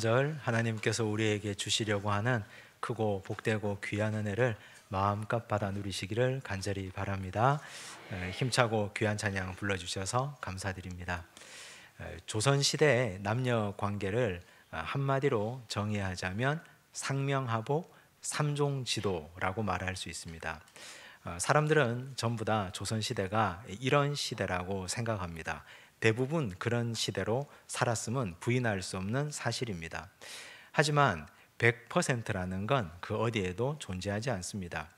절 하나님께서 우리에게 주시려고 하는 크고 복되고 귀한 은혜를 마음껏 받아 누리시기를 간절히 바랍니다. 힘차고 귀한 찬양 불러주셔서 감사드립니다. 조선 시대의 남녀 관계를 아, 한마디로 정의하자면 상명하복 삼종지도라고 말할 수 있습니다. 아, 사람들은 전부 다 조선 시대가 이런 시대라고 생각합니다. 대부분 그런 시대로 살았음은 부인할 수 없는 사실입니다. 하지만 100%라는 건 그 어디에도 존재하지 않습니다.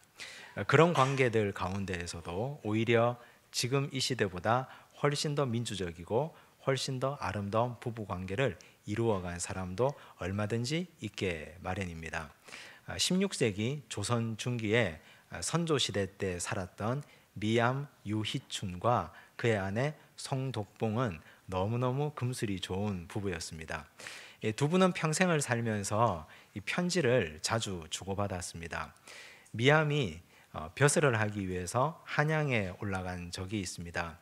그런 관계들 가운데에서도 오히려 지금 이 시대보다 훨씬 더 민주적이고 훨씬 더 아름다운 부부 관계를 이루어간 사람도 얼마든지 있게 마련입니다. 16세기 조선 중기에 선조 시대 때 살았던 미암 유희춘과 그의 아내 성독봉은 너무너무 금슬이 좋은 부부였습니다. 두 분은 평생을 살면서 이 편지를 자주 주고받았습니다. 미암이 어, 벼슬을 하기 위해서 한양에 올라간 적이 있습니다.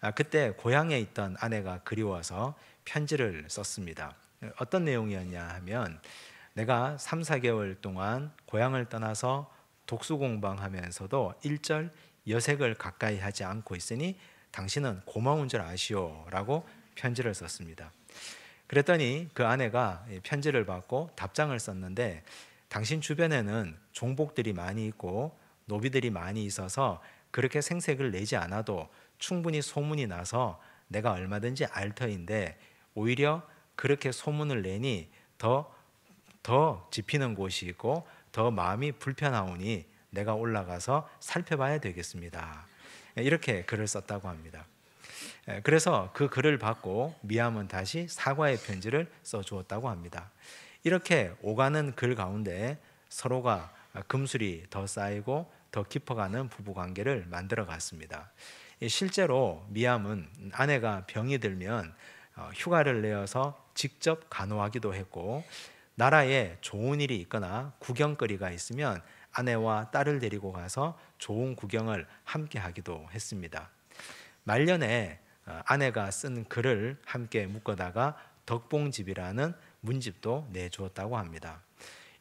아, 그때 고향에 있던 아내가 그리워서 편지를 썼습니다. 어떤 내용이었냐 하면 내가 3, 4개월 동안 고향을 떠나서 독수 공방하면서도 일절 여색을 가까이 하지 않고 있으니 당신은 고마운 줄 아시오라고 편지를 썼습니다. 그랬더니 그 아내가 편지를 받고 답장을 썼는데 당신 주변에는 종복들이 많이 있고 노비들이 많이 있어서 그렇게 생색을 내지 않아도 충분히 소문이 나서 내가 얼마든지 알 터인데 오히려 그렇게 소문을 내니 더, 더 짚히는 곳이 있고 더 마음이 불편하오니 내가 올라가서 살펴봐야 되겠습니다. 이렇게 글을 썼다고 합니다. 그래서 그 글을 받고 미암은 다시 사과의 편지를 써 주었다고 합니다. 이렇게 오가는 글 가운데 서로가 금술이 더 쌓이고 더 깊어가는 부부 관계를 만들어 갔습니다. 실제로 미암은 아내가 병이 들면 어, 휴가를 내어서 직접 간호하기도 했고 나라에 좋은 일이 있거나 구경거리가 있으면 아내와 딸을 데리고 가서 좋은 구경을 함께 하기도 했습니다. 말년에 어, 아내가 쓴 글을 함께 묶어다가 덕봉집이라는 문집도 내주었다고 합니다.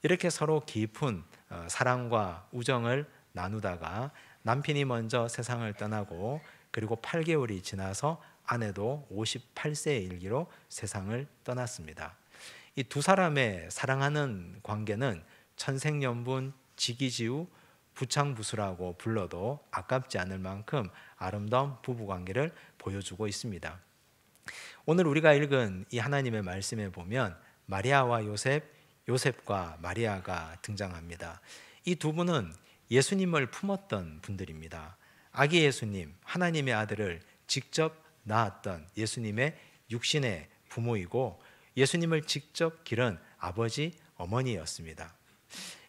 이렇게 서로 깊은 어, 사랑과 우정을 나누다가 남편이 먼저 세상을 떠나고 그리고 8개월이 지나서 아내도 58세의 일기로 세상을 떠났습니다. 이 두 사람의 사랑하는 관계는 천생연분 지기지우 부창부수라고 불러도 아깝지 않을 만큼 아름다운 부부 관계를 보여주고 있습니다. 오늘 우리가 읽은 이 하나님의 말씀에 보면 마리아와 요셉, 요셉과 마리아가 등장합니다. 이 두 분은 예수님을 품었던 분들입니다. 아기 예수님, 하나님의 아들을 직접 낳았던 예수님의 육신의 부모이고 예수님을 직접 기른 아버지, 어머니였습니다.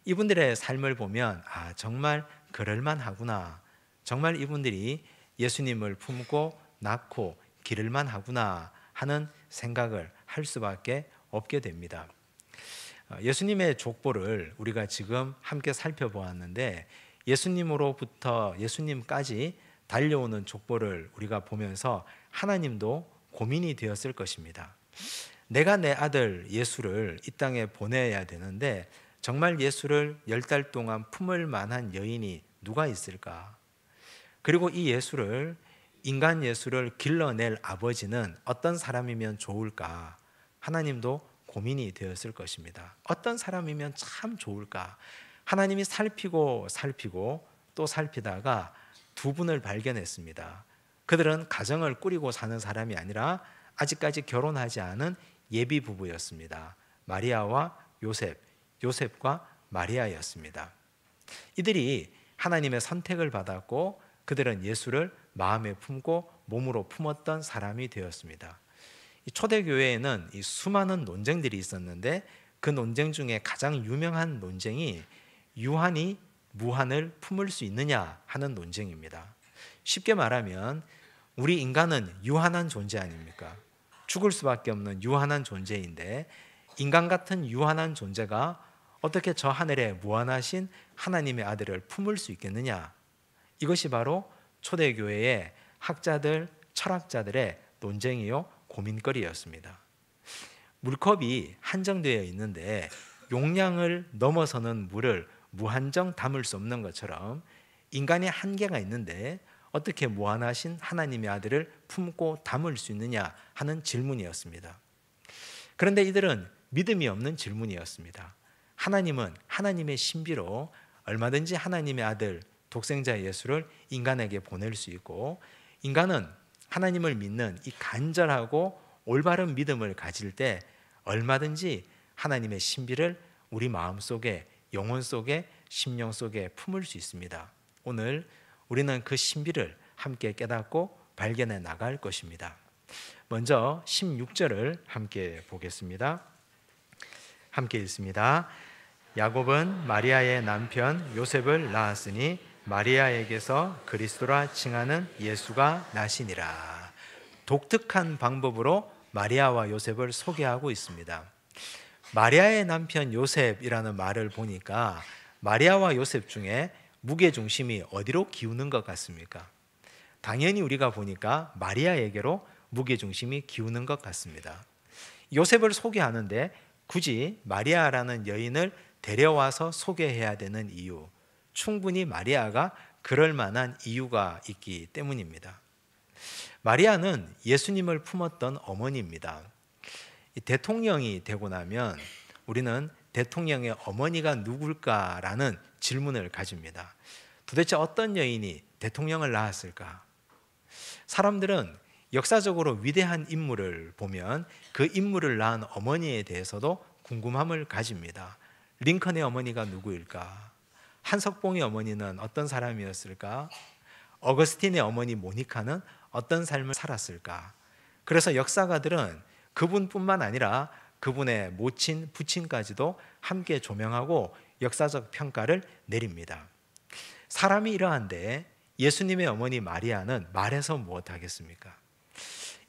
이분들의 삶을 보면 아 정말 그럴만 하구나. 정말 이분들이 예수님을 품고 낳고 기를만 하구나 하는 생각을 할 수밖에 없게 됩니다. 어, 예수님의 족보를 우리가 지금 함께 살펴보았는데 예수님으로부터 예수님까지 달려오는 족보를 우리가 보면서 하나님도 고민이 되었을 것입니다. 내가 내 아들 예수를 이 땅에 보내야 되는데 정말 예수를 열 달 동안 품을 만한 여인이 누가 있을까? 그리고 이 예수를 인간 예수를 길러낼 아버지는 어떤 사람이면 좋을까? 하나님도 고민이 되었을 것입니다. 어떤 사람이면 참 좋을까? 하나님이 살피고 살피고 또 살피다가 두 분을 발견했습니다. 그들은 가정을 꾸리고 사는 사람이 아니라 아직까지 결혼하지 않은 예비 부부였습니다. 마리아와 요셉. 요셉과 마리아였습니다. 이들이 하나님의 선택을 받았고 그들은 예수를 마음에 품고 몸으로 품었던 사람이 되었습니다. 초대교회에는 수많은 논쟁들이 있었는데 그 논쟁 중에 가장 유명한 논쟁이 유한이 무한을 품을 수 있느냐 하는 논쟁입니다. 쉽게 말하면 우리 인간은 유한한 존재 아닙니까? 죽을 수밖에 없는 유한한 존재인데 인간 같은 유한한 존재가 어떻게 저 하늘에 무한하신 하나님의 아들을 품을 수 있겠느냐? 이것이 바로 초대교회의 학자들, 철학자들의 논쟁이요 고민거리였습니다. 물컵이 한정되어 있는데 용량을 넘어서는 물을 무한정 담을 수 없는 것처럼 인간의 한계가 있는데 어떻게 무한하신 하나님의 아들을 품고 담을 수 있느냐 하는 질문이었습니다. 그런데 이들은 믿음이 없는 질문이었습니다. 하나님은 하나님의 신비로 얼마든지 하나님의 아들 독생자 예수를 인간에게 보낼 수 있고 인간은 하나님을 믿는 이 간절하고 올바른 믿음을 가질 때 얼마든지 하나님의 신비를 우리 마음 속에 영혼 속에 심령 속에 품을 수 있습니다. 오늘 우리는 그 신비를 함께 깨닫고 발견해 나갈 것입니다. 먼저 16절을 함께 보겠습니다. 함께 읽습니다. 야곱은 마리아의 남편 요셉을 낳았으니 마리아에게서 그리스도라 칭하는 예수가 나시니라. 독특한 방법으로 마리아와 요셉을 소개하고 있습니다. 마리아의 남편 요셉이라는 말을 보니까 마리아와 요셉 중에 무게 중심이 어디로 기우는 것 같습니까? 당연히 우리가 보니까 마리아에게로 무게 중심이 기우는 것 같습니다. 요셉을 소개하는데 굳이 마리아라는 여인을 데려와서 소개해야 되는 이유, 충분히 마리아가 그럴 만한 이유가 있기 때문입니다. 마리아는 예수님을 품었던 어머니입니다. 대통령이 되고 나면 우리는 대통령의 어머니가 누굴까라는 질문을 가집니다. 도대체 어떤 여인이 대통령을 낳았을까? 사람들은 역사적으로 위대한 인물을 보면 그 인물을 낳은 어머니에 대해서도 궁금함을 가집니다. 링컨의 어머니가 누구일까? 한석봉의 어머니는 어떤 사람이었을까? 어거스틴의 어머니 모니카는 어떤 삶을 살았을까? 그래서 역사가들은 그분뿐만 아니라 그분의 모친, 부친까지도 함께 조명하고 역사적 평가를 내립니다. 사람이 이러한데 예수님의 어머니 마리아는 말해서 무엇 하겠습니까?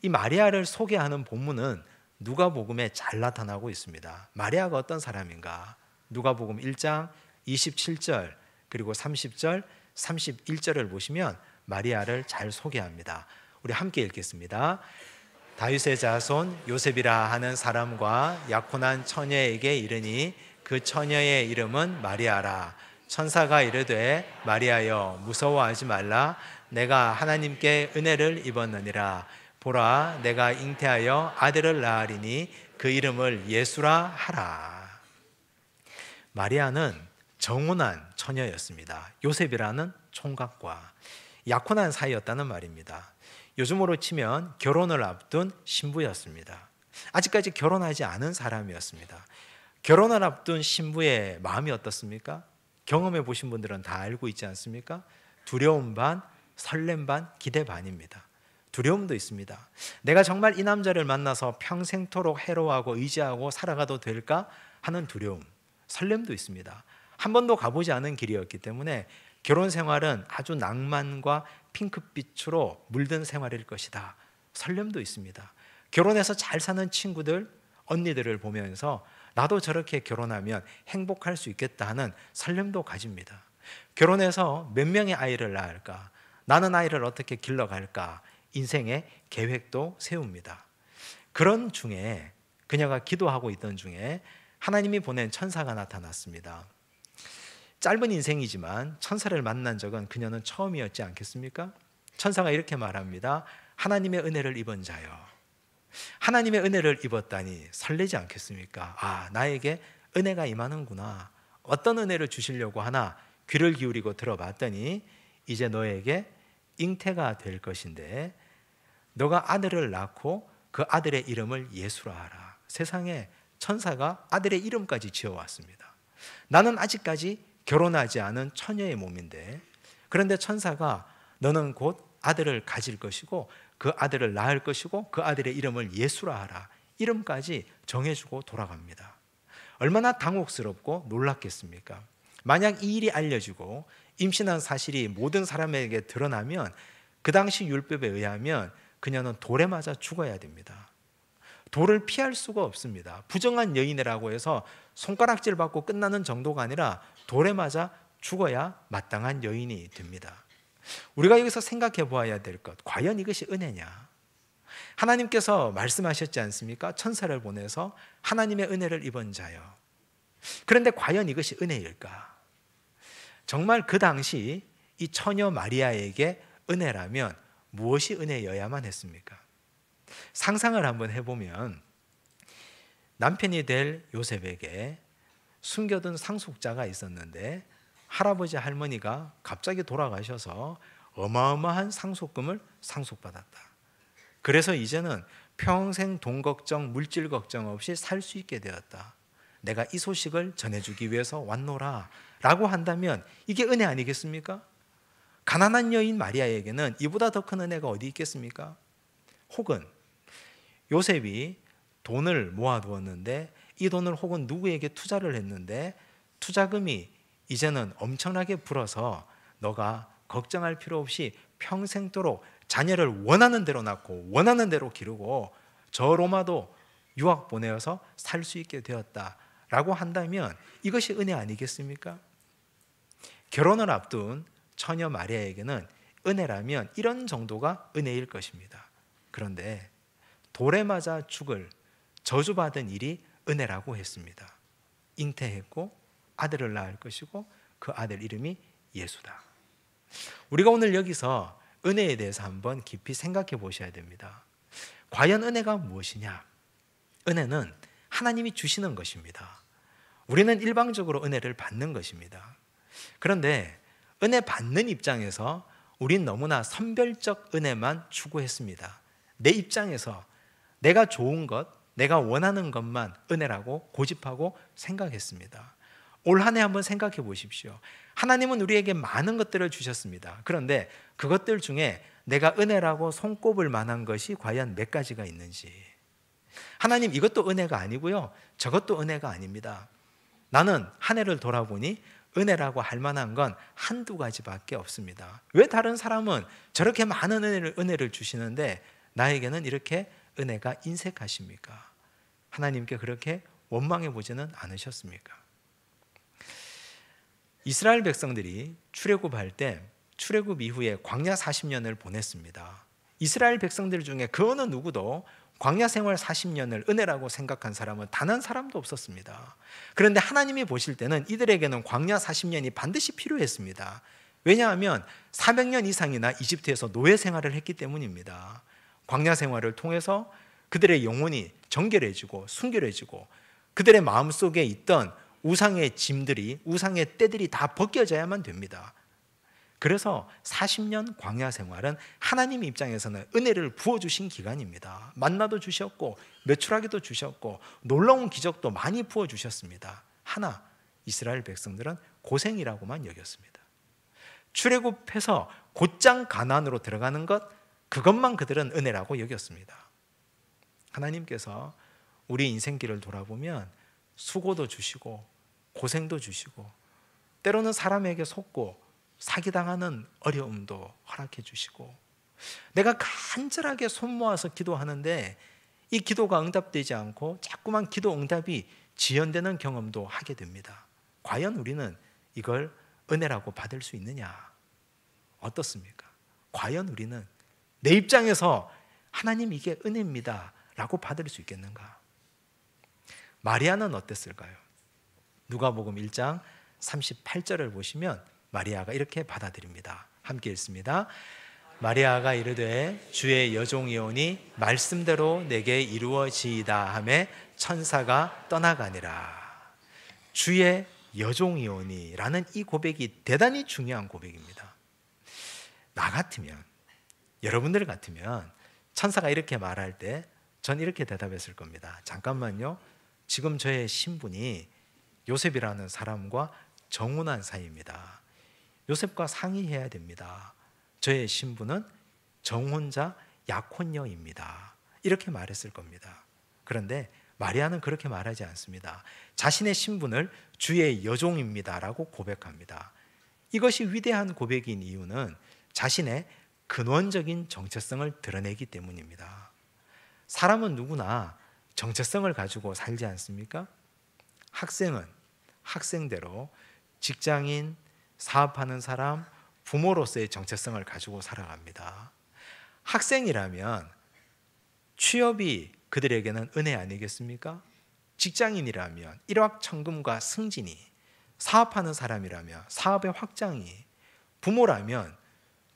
이 마리아를 소개하는 본문은 누가복음에 잘 나타나고 있습니다. 마리아가 어떤 사람인가? 누가복음 1장 27절 그리고 30절, 31절을 보시면 마리아를 잘 소개합니다. 우리 함께 읽겠습니다. 다윗의 자손 요셉이라 하는 사람과 약혼한 처녀에게 이르니 그 처녀의 이름은 마리아라. 천사가 이르되 마리아여 무서워하지 말라 내가 하나님께 은혜를 입었느니라 보라 내가 잉태하여 아들을 낳으리니 그 이름을 예수라 하라. 마리아는 정혼한 처녀였습니다. 요셉이라는 총각과 약혼한 사이였다는 말입니다. 요즘으로 치면 결혼을 앞둔 신부였습니다. 아직까지 결혼하지 않은 사람이었습니다. 결혼을 앞둔 신부의 마음이 어떻습니까? 경험해 보신 분들은 다 알고 있지 않습니까? 두려움 반, 설렘 반, 기대 반입니다. 두려움도 있습니다. 내가 정말 이 남자를 만나서 평생토록 해로하고 의지하고 살아가도 될까 하는 두려움, 설렘도 있습니다. 한 번도 가보지 않은 길이었기 때문에 결혼 생활은 아주 낭만과 핑크빛으로 물든 생활일 것이다. 설렘도 있습니다. 결혼해서 잘 사는 친구들, 언니들을 보면서 나도 저렇게 결혼하면 행복할 수 있겠다 하는 설렘도 가집니다. 결혼해서 몇 명의 아이를 낳을까? 나는 아이를 어떻게 길러갈까? 인생의 계획도 세웁니다. 그런 중에 그녀가 기도하고 있던 중에 하나님이 보낸 천사가 나타났습니다. 짧은 인생이지만 천사를 만난 적은 그녀는 처음이었지 않겠습니까? 천사가 이렇게 말합니다. 하나님의 은혜를 입은 자여. 하나님의 은혜를 입었다니 설레지 않겠습니까? 아, 나에게 은혜가 임하는구나. 어떤 은혜를 주시려고 하나 귀를 기울이고 들어봤더니 이제 너에게 잉태가 될 것인데 너가 아들을 낳고 그 아들의 이름을 예수라 하라. 세상에 천사가 아들의 이름까지 지어왔습니다. 나는 아직까지 결혼하지 않은 처녀의 몸인데 그런데 천사가 너는 곧 아들을 가질 것이고 그 아들을 낳을 것이고 그 아들의 이름을 예수라 하라. 이름까지 정해주고 돌아갑니다. 얼마나 당혹스럽고 놀랐겠습니까? 만약 이 일이 알려지고 임신한 사실이 모든 사람에게 드러나면 그 당시 율법에 의하면 그녀는 돌에 맞아 죽어야 됩니다. 돌을 피할 수가 없습니다. 부정한 여인이라고 해서 손가락질 받고 끝나는 정도가 아니라 돌에 맞아 죽어야 마땅한 여인이 됩니다. 우리가 여기서 생각해 보아야 될 것, 과연 이것이 은혜냐? 하나님께서 말씀하셨지 않습니까? 천사를 보내서 하나님의 은혜를 입은 자요. 그런데 과연 이것이 은혜일까? 정말 그 당시 이 처녀 마리아에게 은혜라면 무엇이 은혜여야만 했습니까? 상상을 한번 해보면 남편이 될 요셉에게 숨겨둔 상속자가 있었는데 할아버지 할머니가 갑자기 돌아가셔서 어마어마한 상속금을 상속받았다. 그래서 이제는 평생 돈 걱정, 물질 걱정 없이 살 수 있게 되었다. 내가 이 소식을 전해주기 위해서 왔노라. 라고 한다면 이게 은혜 아니겠습니까? 가난한 여인 마리아에게는 이보다 더 큰 은혜가 어디 있겠습니까? 혹은 요셉이 돈을 모아두었는데 이 돈을 혹은 누구에게 투자를 했는데 투자금이 이제는 엄청나게 불어서 너가 걱정할 필요 없이 평생도록 자녀를 원하는 대로 낳고 원하는 대로 기르고 저 로마도 유학 보내어서 살 수 있게 되었다라고 한다면 이것이 은혜 아니겠습니까? 결혼을 앞둔 처녀 마리아에게는 은혜라면 이런 정도가 은혜일 것입니다. 그런데 돌에 맞아 죽을 저주받은 일이 은혜라고 했습니다. 잉태했고 아들을 낳을 것이고 그 아들 이름이 예수다. 우리가 오늘 여기서 은혜에 대해서 한번 깊이 생각해 보셔야 됩니다. 과연 은혜가 무엇이냐? 은혜는 하나님이 주시는 것입니다. 우리는 일방적으로 은혜를 받는 것입니다. 그런데 은혜 받는 입장에서 우린 너무나 선별적 은혜만 추구했습니다. 내 입장에서 내가 좋은 것, 내가 원하는 것만 은혜라고 고집하고 생각했습니다. 올 한 해 한번 생각해 보십시오. 하나님은 우리에게 많은 것들을 주셨습니다. 그런데 그것들 중에 내가 은혜라고 손꼽을 만한 것이 과연 몇 가지가 있는지. 하나님 이것도 은혜가 아니고요. 저것도 은혜가 아닙니다. 나는 한 해를 돌아보니 은혜라고 할 만한 건 한두 가지밖에 없습니다. 왜 다른 사람은 저렇게 많은 은혜를, 은혜를 주시는데 나에게는 이렇게 은혜가 인색하십니까? 하나님께 그렇게 원망해 보지는 않으셨습니까? 이스라엘 백성들이 출애굽할 때 출애굽 이후에 광야 40년을 보냈습니다. 이스라엘 백성들 중에 그 어느 누구도 광야 생활 40년을 은혜라고 생각한 사람은 단 한 사람도 없었습니다. 그런데 하나님이 보실 때는 이들에게는 광야 40년이 반드시 필요했습니다. 왜냐하면 400년 이상이나 이집트에서 노예 생활을 했기 때문입니다. 광야 생활을 통해서 그들의 영혼이 정결해지고 순결해지고 그들의 마음 속에 있던 우상의 짐들이 우상의 때들이 다 벗겨져야만 됩니다. 그래서 40년 광야 생활은 하나님 입장에서는 은혜를 부어 주신 기간입니다. 만나도 주셨고 매출하기도 주셨고 놀라운 기적도 많이 부어 주셨습니다. 하나 이스라엘 백성들은 고생이라고만 여겼습니다. 출애굽해서 곧장 가난으로 들어가는 것 그것만 그들은 은혜라고 여겼습니다. 하나님께서 우리 인생길을 돌아보면 수고도 주시고 고생도 주시고 때로는 사람에게 속고 사기당하는 어려움도 허락해 주시고 내가 간절하게 손 모아서 기도하는데 이 기도가 응답되지 않고 자꾸만 기도 응답이 지연되는 경험도 하게 됩니다. 과연 우리는 이걸 은혜라고 받을 수 있느냐? 어떻습니까? 과연 우리는 내 입장에서 하나님 이게 은혜입니다. 라고 받을 수 있겠는가? 마리아는 어땠을까요? 누가복음 1장 38절을 보시면 마리아가 이렇게 받아들입니다. 함께 읽습니다. 마리아가 이르되 주의 여종이오니 말씀대로 내게 이루어지이다 하매 천사가 떠나가니라. 주의 여종이오니라는 이 고백이 대단히 중요한 고백입니다. 나 같으면 여러분들 같으면 천사가 이렇게 말할 때 전 이렇게 대답했을 겁니다. 잠깐만요. 지금 저의 신분이 요셉이라는 사람과 정혼한 사이입니다. 요셉과 상의해야 됩니다. 저의 신분은 정혼자 약혼녀입니다. 이렇게 말했을 겁니다. 그런데 마리아는 그렇게 말하지 않습니다. 자신의 신분을 주의 여종입니다라고 고백합니다. 이것이 위대한 고백인 이유는 자신의 근원적인 정체성을 드러내기 때문입니다. 사람은 누구나 정체성을 가지고 살지 않습니까? 학생은 학생대로 직장인, 사업하는 사람, 부모로서의 정체성을 가지고 살아갑니다. 학생이라면 취업이 그들에게는 은혜 아니겠습니까? 직장인이라면 일확천금과 승진이 사업하는 사람이라면 사업의 확장이 부모라면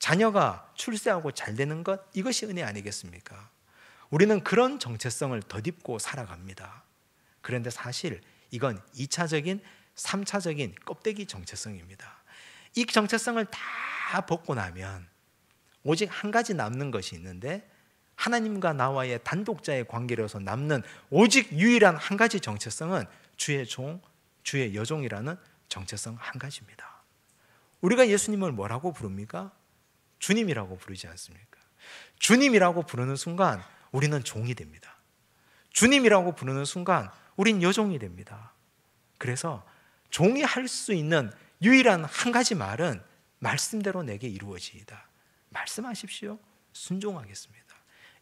자녀가 출세하고 잘 되는 것 이것이 은혜 아니겠습니까? 우리는 그런 정체성을 덧입고 살아갑니다. 그런데 사실 이건 2차적인 3차적인 껍데기 정체성입니다. 이 정체성을 다 벗고 나면 오직 한 가지 남는 것이 있는데 하나님과 나와의 단독자의 관계로서 남는 오직 유일한 한 가지 정체성은 주의 종, 주의 여종이라는 정체성 한 가지입니다. 우리가 예수님을 뭐라고 부릅니까? 주님이라고 부르지 않습니까? 주님이라고 부르는 순간 우리는 종이 됩니다. 주님이라고 부르는 순간 우린 여종이 됩니다. 그래서 종이 할 수 있는 유일한 한 가지 말은 말씀대로 내게 이루어지이다. 말씀하십시오. 순종하겠습니다.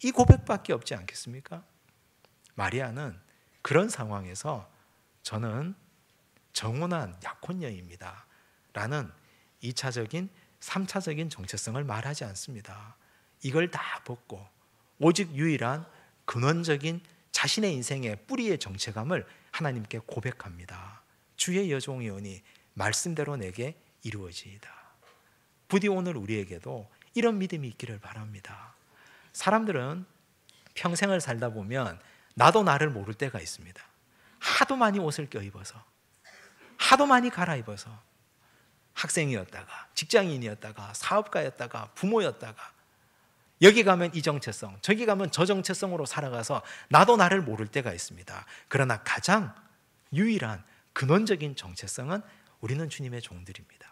이 고백밖에 없지 않겠습니까? 마리아는 그런 상황에서 저는 정혼한 약혼녀입니다. 라는 2차적인, 3차적인 정체성을 말하지 않습니다. 이걸 다 벗고 오직 유일한 근원적인 자신의 인생의 뿌리의 정체감을 하나님께 고백합니다. 주의 여종이오니 말씀대로 내게 이루어지이다. 부디 오늘 우리에게도 이런 믿음이 있기를 바랍니다. 사람들은 평생을 살다 보면 나도 나를 모를 때가 있습니다. 하도 많이 옷을 껴입어서, 하도 많이 갈아입어서, 학생이었다가, 직장인이었다가, 사업가였다가, 부모였다가, 여기 가면 이 정체성, 저기 가면 저 정체성으로 살아가서 나도 나를 모를 때가 있습니다. 그러나 가장 유일한 근원적인 정체성은 우리는 주님의 종들입니다.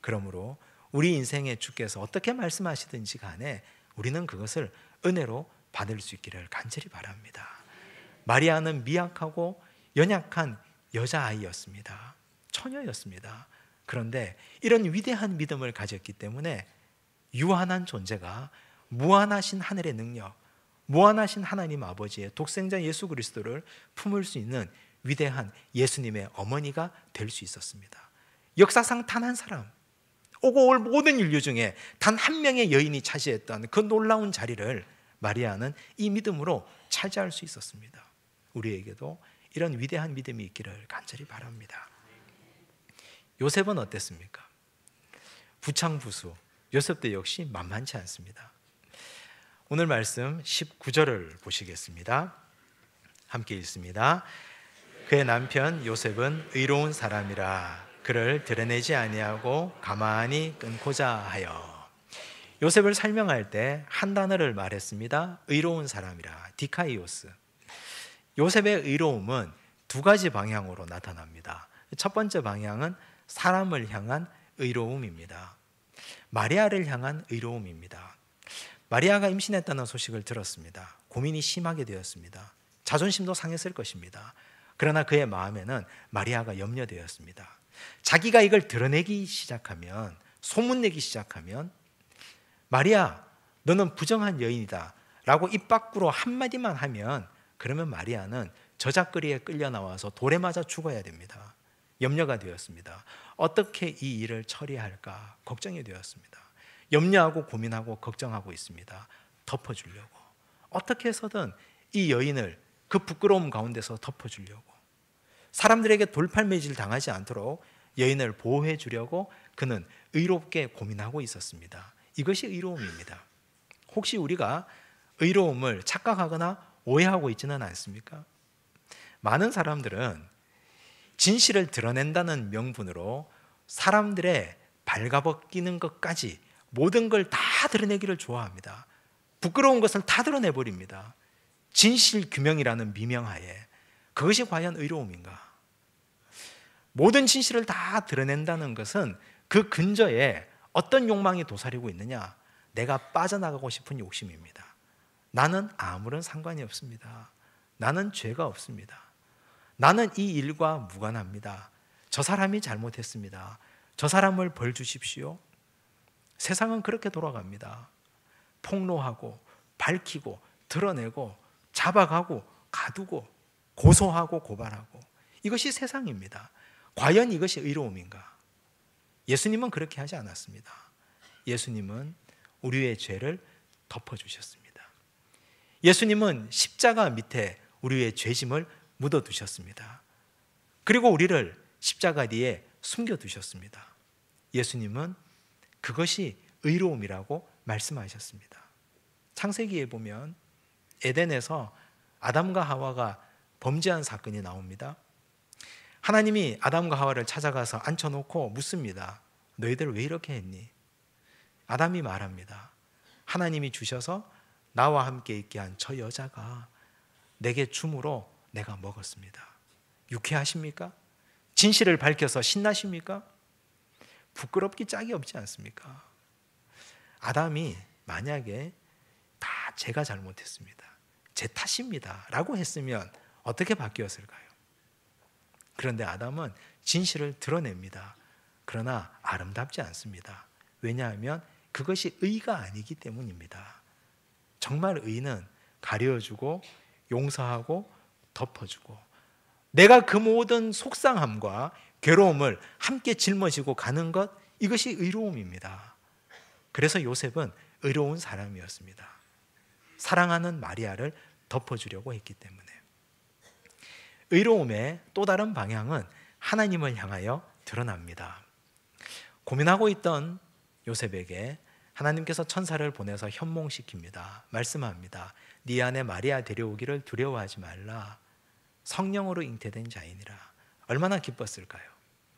그러므로 우리 인생에 주께서 어떻게 말씀하시든지 간에 우리는 그것을 은혜로 받을 수 있기를 간절히 바랍니다. 마리아는 미약하고 연약한 여자아이였습니다. 처녀였습니다. 그런데 이런 위대한 믿음을 가졌기 때문에 유한한 존재가 무한하신 하늘의 능력, 무한하신 하나님 아버지의 독생자 예수 그리스도를 품을 수 있는 위대한 예수님의 어머니가 될 수 있었습니다. 역사상 단 한 사람, 오고 올 모든 인류 중에 단 한 명의 여인이 차지했던 그 놀라운 자리를 마리아는 이 믿음으로 차지할 수 있었습니다. 우리에게도 이런 위대한 믿음이 있기를 간절히 바랍니다. 요셉은 어땠습니까? 부창부수. 요셉도 역시 만만치 않습니다. 오늘 말씀 19절을 보시겠습니다. 함께 읽습니다. 그의 남편 요셉은 의로운 사람이라 그를 드러내지 아니하고 가만히 끊고자 하여 요셉을 설명할 때 한 단어를 말했습니다. 의로운 사람이라 디카이오스. 요셉의 의로움은 두 가지 방향으로 나타납니다. 첫 번째 방향은 사람을 향한 의로움입니다. 마리아를 향한 의로움입니다. 마리아가 임신했다는 소식을 들었습니다. 고민이 심하게 되었습니다. 자존심도 상했을 것입니다. 그러나 그의 마음에는 마리아가 염려되었습니다. 자기가 이걸 드러내기 시작하면 소문내기 시작하면 마리아 너는 부정한 여인이다 라고 입 밖으로 한마디만 하면 그러면 마리아는 저작거리에 끌려 나와서 돌에 맞아 죽어야 됩니다. 염려가 되었습니다. 어떻게 이 일을 처리할까 걱정이 되었습니다. 염려하고 고민하고 걱정하고 있습니다. 덮어주려고. 어떻게 해서든 이 여인을 그 부끄러움 가운데서 덮어주려고. 사람들에게 돌팔매질 당하지 않도록 여인을 보호해 주려고 그는 의롭게 고민하고 있었습니다. 이것이 의로움입니다. 혹시 우리가 의로움을 착각하거나 오해하고 있지는 않습니까? 많은 사람들은 진실을 드러낸다는 명분으로 사람들의 발가벗기는 것까지 모든 걸 다 드러내기를 좋아합니다. 부끄러운 것을 다 드러내버립니다. 진실 규명이라는 미명하에 그것이 과연 의로움인가? 모든 진실을 다 드러낸다는 것은 그 근저에 어떤 욕망이 도사리고 있느냐? 내가 빠져나가고 싶은 욕심입니다. 나는 아무런 상관이 없습니다. 나는 죄가 없습니다. 나는 이 일과 무관합니다. 저 사람이 잘못했습니다. 저 사람을 벌 주십시오. 세상은 그렇게 돌아갑니다. 폭로하고 밝히고 드러내고 잡아가고 가두고 고소하고 고발하고 이것이 세상입니다. 과연 이것이 의로움인가? 예수님은 그렇게 하지 않았습니다. 예수님은 우리의 죄를 덮어 주셨습니다. 예수님은 십자가 밑에 우리의 죄짐을 묻어 두셨습니다. 그리고 우리를 십자가 뒤에 숨겨 두셨습니다. 예수님은 그것이 의로움이라고 말씀하셨습니다. 창세기에 보면 에덴에서 아담과 하와가 범죄한 사건이 나옵니다. 하나님이 아담과 하와를 찾아가서 앉혀놓고 묻습니다. 너희들 왜 이렇게 했니? 아담이 말합니다. 하나님이 주셔서 나와 함께 있게 한 저 여자가 내게 줌으로 내가 먹었습니다. 유쾌하십니까? 진실을 밝혀서 신나십니까? 부끄럽기 짝이 없지 않습니까? 아담이 만약에 다 제가 잘못했습니다. 제 탓입니다. 라고 했으면 어떻게 바뀌었을까요? 그런데 아담은 진실을 드러냅니다. 그러나 아름답지 않습니다. 왜냐하면 그것이 의가 아니기 때문입니다. 정말 의는 가려주고 용서하고 덮어주고 내가 그 모든 속상함과 괴로움을 함께 짊어지고 가는 것 이것이 의로움입니다. 그래서 요셉은 의로운 사람이었습니다. 사랑하는 마리아를 덮어주려고 했기 때문에 의로움의 또 다른 방향은 하나님을 향하여 드러납니다. 고민하고 있던 요셉에게 하나님께서 천사를 보내서 현몽시킵니다. 말씀합니다. 네 안에 마리아 데려오기를 두려워하지 말라. 성령으로 잉태된 자이니라. 얼마나 기뻤을까요?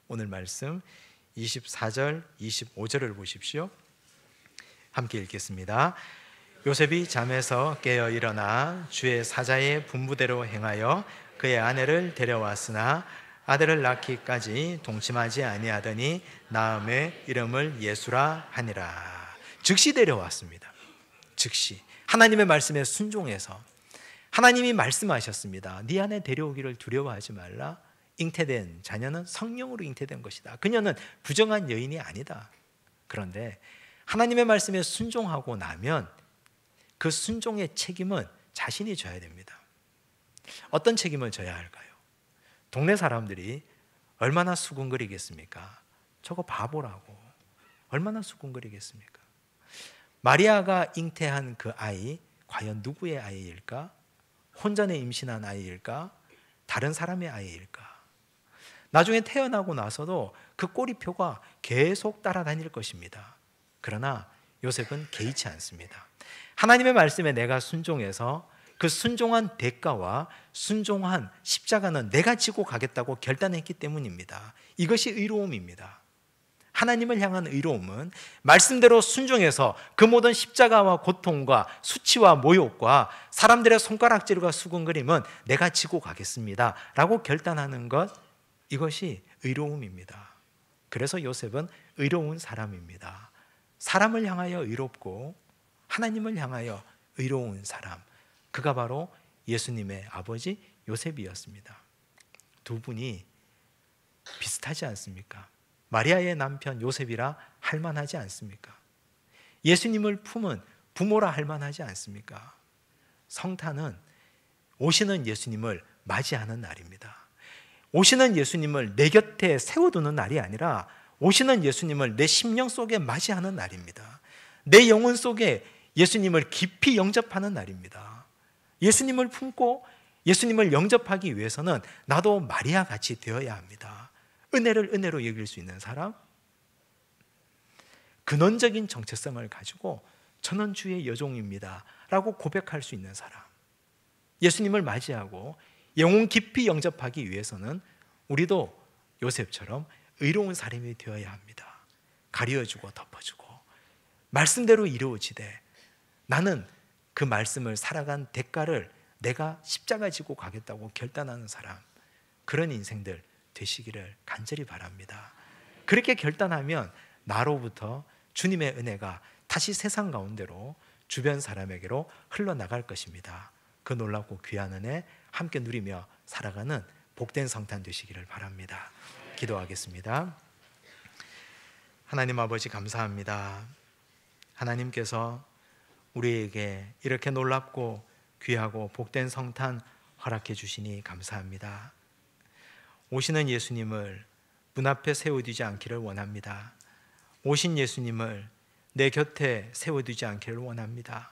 오늘 말씀 24절, 25절을 보십시오. 함께 읽겠습니다. 요셉이 잠에서 깨어 일어나 주의 사자의 분부대로 행하여 그의 아내를 데려왔으나 아들을 낳기까지 동침하지 아니하더니 나음의 이름을 예수라 하니라. 즉시 데려왔습니다. 즉시 하나님의 말씀에 순종해서 하나님이 말씀하셨습니다. 네 안에 데려오기를 두려워하지 말라. 잉태된 자녀는 성령으로 잉태된 것이다. 그녀는 부정한 여인이 아니다. 그런데 하나님의 말씀에 순종하고 나면 그 순종의 책임은 자신이 져야 됩니다. 어떤 책임을 져야 할까요? 동네 사람들이 얼마나 수군거리겠습니까? 저거 바보라고. 얼마나 수군거리겠습니까? 마리아가 잉태한 그 아이, 과연 누구의 아이일까? 혼전에 임신한 아이일까? 다른 사람의 아이일까? 나중에 태어나고 나서도 그 꼬리표가 계속 따라다닐 것입니다. 그러나 요셉은 개의치 않습니다. 하나님의 말씀에 내가 순종해서 그 순종한 대가와 순종한 십자가는 내가 지고 가겠다고 결단했기 때문입니다. 이것이 의로움입니다. 하나님을 향한 의로움은 말씀대로 순종해서 그 모든 십자가와 고통과 수치와 모욕과 사람들의 손가락질과 수군거림은 내가 지고 가겠습니다. 라고 결단하는 것, 이것이 의로움입니다. 그래서 요셉은 의로운 사람입니다. 사람을 향하여 의롭고 하나님을 향하여 의로운 사람. 그가 바로 예수님의 아버지 요셉이었습니다. 두 분이 비슷하지 않습니까? 마리아의 남편 요셉이라 할만하지 않습니까? 예수님을 품은 부모라 할만하지 않습니까? 성탄은 오시는 예수님을 맞이하는 날입니다. 오시는 예수님을 내 곁에 세워두는 날이 아니라 오시는 예수님을 내 심령 속에 맞이하는 날입니다. 내 영혼 속에 예수님을 깊이 영접하는 날입니다. 예수님을 품고 예수님을 영접하기 위해서는 나도 마리아 같이 되어야 합니다. 은혜를 은혜로 여길 수 있는 사람, 근원적인 정체성을 가지고 저는 주의 여종입니다. 라고 고백할 수 있는 사람. 예수님을 맞이하고 영혼 깊이 영접하기 위해서는 우리도 요셉처럼 의로운 사람이 되어야 합니다. 가려주고 덮어주고 말씀대로 이루어지되 나는 그 말씀을 살아간 대가를 내가 십자가 지고 가겠다고 결단하는 사람 그런 인생들 되시기를 간절히 바랍니다. 그렇게 결단하면 나로부터 주님의 은혜가 다시 세상 가운데로 주변 사람에게로 흘러나갈 것입니다. 그 놀랍고 귀한 은혜 함께 누리며 살아가는 복된 성탄 되시기를 바랍니다. 기도하겠습니다. 하나님 아버지 감사합니다. 하나님께서 우리에게 이렇게 놀랍고 귀하고 복된 성탄 허락해 주시니 감사합니다. 오시는 예수님을 문 앞에 세워두지 않기를 원합니다. 오신 예수님을 내 곁에 세워두지 않기를 원합니다.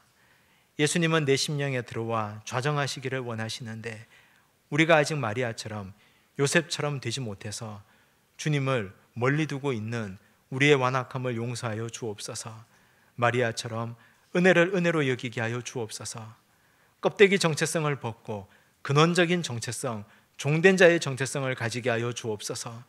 예수님은 내 심령에 들어와 좌정하시기를 원하시는데 우리가 아직 마리아처럼 요셉처럼 되지 못해서 주님을 멀리 두고 있는 우리의 완악함을 용서하여 주옵소서. 마리아처럼 은혜를 은혜로 여기게 하여 주옵소서. 껍데기 정체성을 벗고 근원적인 정체성, 종된 자의 정체성을 가지게 하여 주옵소서.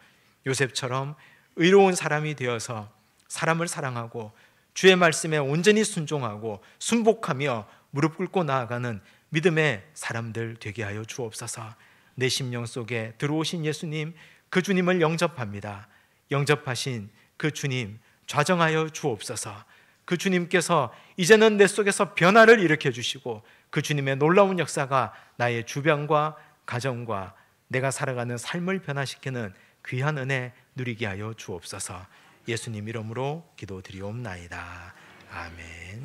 요셉처럼 의로운 사람이 되어서 사람을 사랑하고 주의 말씀에 온전히 순종하고 순복하며 무릎 꿇고 나아가는 믿음의 사람들 되게 하여 주옵소서. 내 심령 속에 들어오신 예수님, 그 주님을 영접합니다. 영접하신 그 주님 좌정하여 주옵소서. 그 주님께서 이제는 내 속에서 변화를 일으켜 주시고 그 주님의 놀라운 역사가 나의 주변과 가정과 내가 살아가는 삶을 변화시키는 귀한 은혜 누리게 하여 주옵소서. 예수님 이름으로 기도드리옵나이다. 아멘.